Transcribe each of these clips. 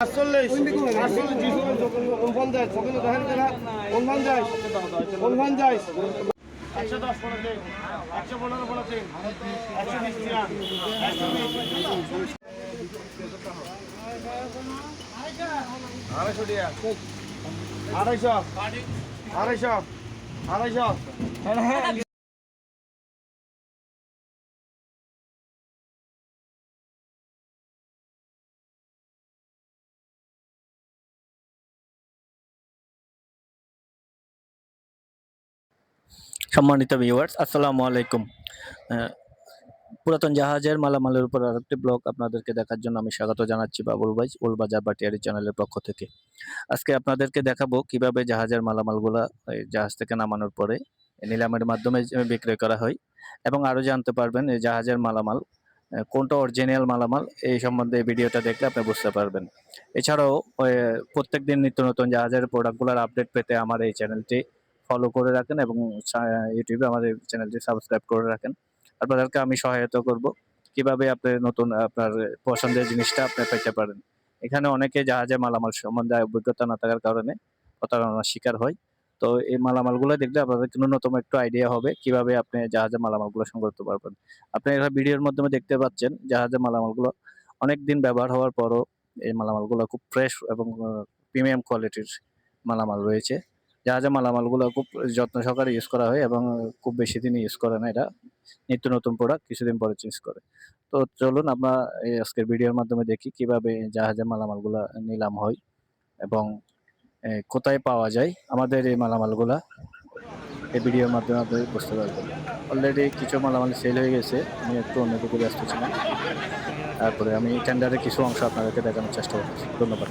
আটচল্লিশ আটচল্লিশ উনপঞ্চাশ পনেরো একশো পনেরো পনেরো একশো আড়াইশো আড়াইশো আড়াইশো আড়াইশো সম্মানিত ভিউয়ার্স আসসালামু আলাইকুম। পুরাতন জাহাজের মালামালের উপর আরেকটি ব্লগ আপনাদেরকে দেখার জন্য আমি স্বাগত জানাচ্ছি বাবুল ভাই উলবাজার বাটিয়ারি চ্যানেলের পক্ষ থেকে। আজকে আপনাদেরকে দেখাবো কীভাবে জাহাজের মালামালগুলা জাহাজ থেকে নামানোর পরে নিলামের মাধ্যমে বিক্রয় করা হয় এবং আরও জানতে পারবেন এই জাহাজের মালামাল কোনটা অরিজিনাল মালামাল, এই সম্বন্ধে ভিডিওটা দেখলে আপনি বুঝতে পারবেন। এছাড়াও প্রত্যেক দিন নিত্য নতুন জাহাজের প্রোডাক্টগুলোর আপডেট পেতে আমার এই চ্যানেলটি ফলো করে রাখেন এবং ইউটিউবে আমাদের চ্যানেলটি সাবস্ক্রাইব করে রাখেন। আপনাদেরকে আমি সহায়তা করব। কীভাবে আপনি নতুন, আপনার পছন্দের জিনিসটা আপনি পেতে পারেন। এখানে অনেকে জাহাজে মালামাল সম্বন্ধে অভিজ্ঞতা না থাকার কারণে প্রতারণার শিকার হয়। তো এই মালামালগুলো দেখলে আপনাদের ন্যূনতম একটু আইডিয়া হবে কীভাবে আপনি জাহাজে মালামালগুলো সংগ্রহ করতে পারবেন। আপনি এরা ভিডিওর মাধ্যমে দেখতে পাচ্ছেন জাহাজে মালামালগুলো অনেক দিন ব্যবহার হওয়ার পরও এই মালামালগুলো খুব ফ্রেশ এবং প্রিমিয়াম কোয়ালিটির মালামাল রয়েছে। জাহাজে মালামালগুলো খুব যত্ন সহকারে ইউজ করা হয় এবং খুব বেশি দিন ইউজ করে না এটা নিত্য নতুন প্রোডাক্ট কিছুদিন পরে চেঞ্জ করে। তো চলুন আমরা এই আজকের ভিডিওর মাধ্যমে দেখি কীভাবে জাহাজে মালামালগুলা নিলাম হয় এবং কোথায় পাওয়া যায় আমাদের এই মালামালগুলা। এই ভিডিওর মাধ্যমে আপনি বুঝতে পারবেন অলরেডি কিছু মালামাল সেল হয়ে গেছে। আমি একটু অন্যদিকে ব্যস্ত ছিলাম। তারপরে আমি টেন্ডারের কিছু অংশ আপনাদেরকে দেখানোর চেষ্টা করছি ধন্যবাদ।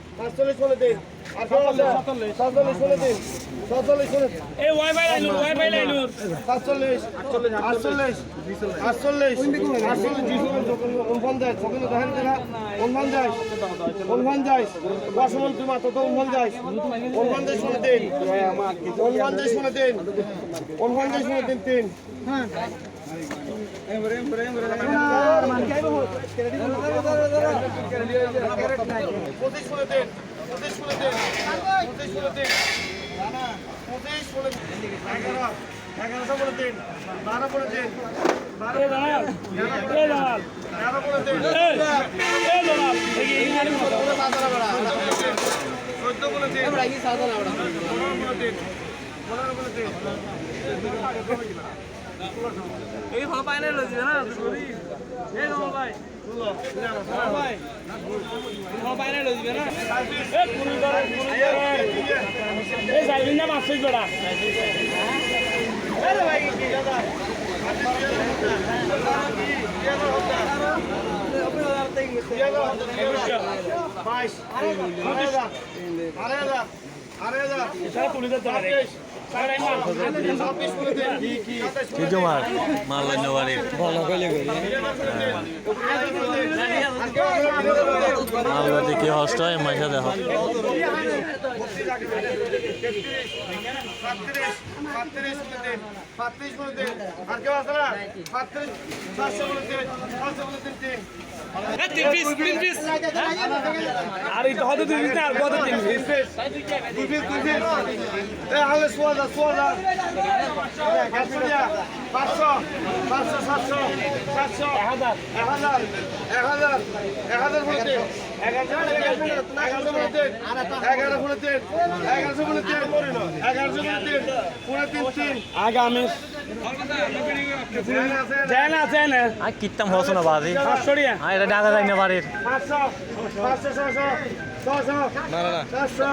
এই ওয়াইফাই লাইনুর ওয়াইফাই লাইনুর সাতচল্লিশ। আটচল্লিশ আটচল্লিশ আটচল্লিশ উনপঞ্চাশ ছবিল দেখেন কেনা উনপঞ্চাশ উনপঞ্চাশ দশ মন তুমি মাত্র তো উনপঞ্চাশ উনপঞ্চাশ শুনে তিন উনপঞ্চাশ শুনে তিন উনপঞ্চাশ শুনে তিন তিন। এগারোশো বলে তিন বারো বলে তিন বারো বলে মতো চোদ্দ বলে তিন পনেরো বলে তিন পনেরো বলে তিন এই ভালো পায় না লজি না এই ষোলো ভাই ভালো পায় না কি জমার মাল নেওয়ারি মাল কি হস্ত হয় মাঝে দেখো আর কেউ আছে তিন পিস তিন পিস আর এই হতে তিন পিস আর কত তিন পিস দুই পিস দুই পিস এ আলে সোয়াদা সোয়াদা পাঁচশো পাঁচশো সাতশো সাতশো। এক হাজার। এক হাজার এক হাজার এক হাজার আগামী আর কিতাম হস না টিয়া আর এটা ডাকা যায় না বাড়ির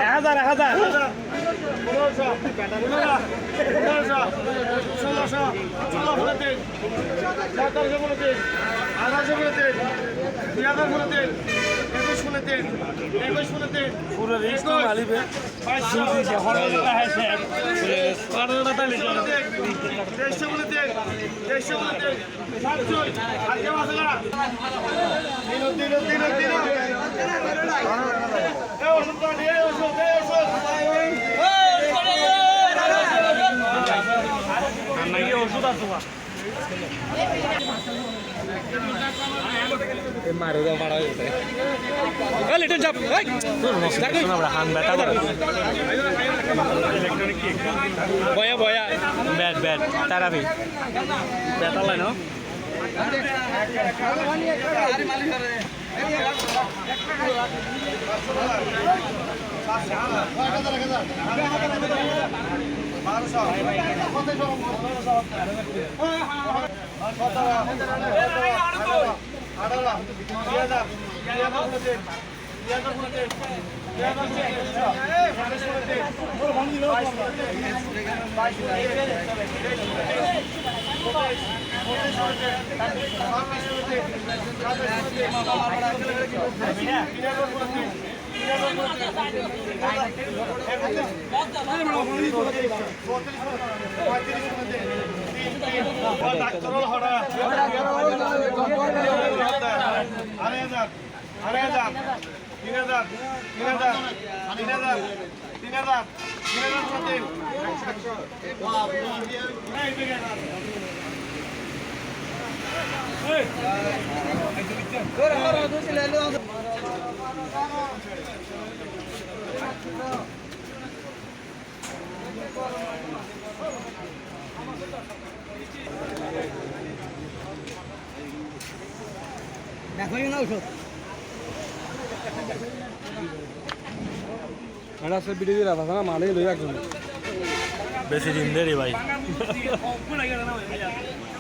হাজার হাজার আঠারোশো একুশশো একুশ মনে মনে তিন পুরো রিস্ক মালিবে দেড়শো মনে দেড়শো মনে তিন তিন তিন তিন ওষুধ ওষুধ আছে বয়া বয়া। ব্যাট ব্যাট তারাবি। বেটা লাইন ডাক্তার হরা আড়াই হাজার আড়াই হাজার তিন হাজার তিন হাজার তিন হাজার। তিন হাজার তিন হাজার তিন বেশি দিন দেরি ভাই।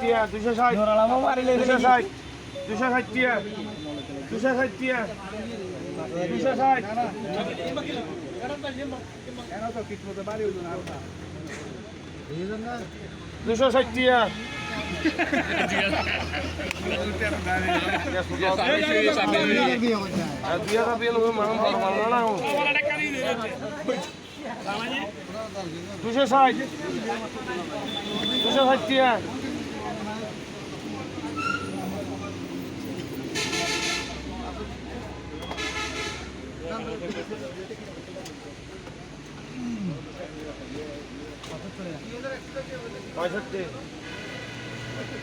টিয়া দুশো ষাট। দুশো ষাট দুশো ষাট টিয়া দুশো ষাট টিয়া দুশো ষাট। দুশো ষাট টিয়া দুশো ষাট দুশো ষাট টিয়া পঁয়ষট্টি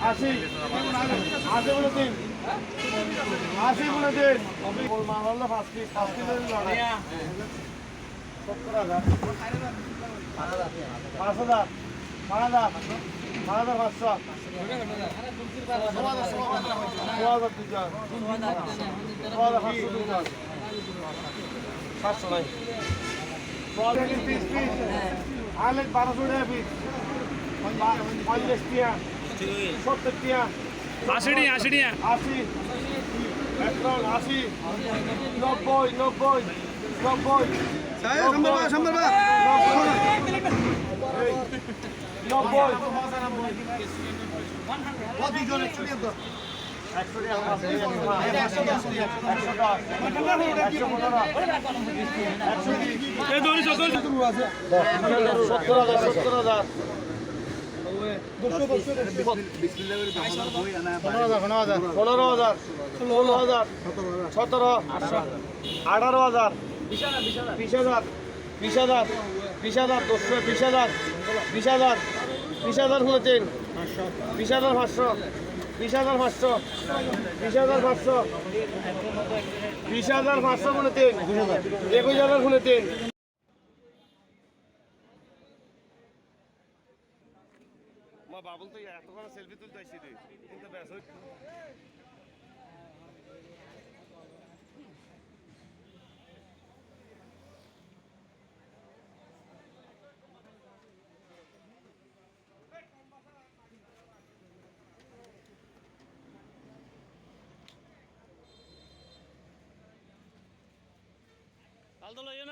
আশি আশি বলে তিন আশি বলে তিন মাল হলো পাঁচ পিস পাঁচ লড়াই সত্তর হাজার পাঁচ হাজার পাঁচ হাজার পাঁচ হাজার পাঁচশো সাতশো নাই পিস পিস আলেক বারোশো টাকা পিস। পঞ্চাশ টিয়া সত্তর টিয়া আশিটি আশিটি আশি। একদম আশি। নব্বই নব্বই নব্বই। নব্বই। নব্বই। সত্তর হাজার সত্তর হাজার। পনেরো হাজার ষোলো হাজার। সতেরো আঠারো হাজার। বিশ হাজার বিশ হাজার। বিশ হাজার। দশশো বিশ হাজার বিশ হাজার। বিশ হাজার। হলো তিন। বিশ হাজার পাঁচশো। বিশ হাজার পাঁচশো। বিশ হাজার পাঁচশো। বিশ হাজার পাঁচশো হলো তিন। একুশ হাজার হলো তিন। বাবুল তো এতক্ষণ সেলফি তুলতে আসছি তুই কিন্তু ব্যাস ওই আলতো লইও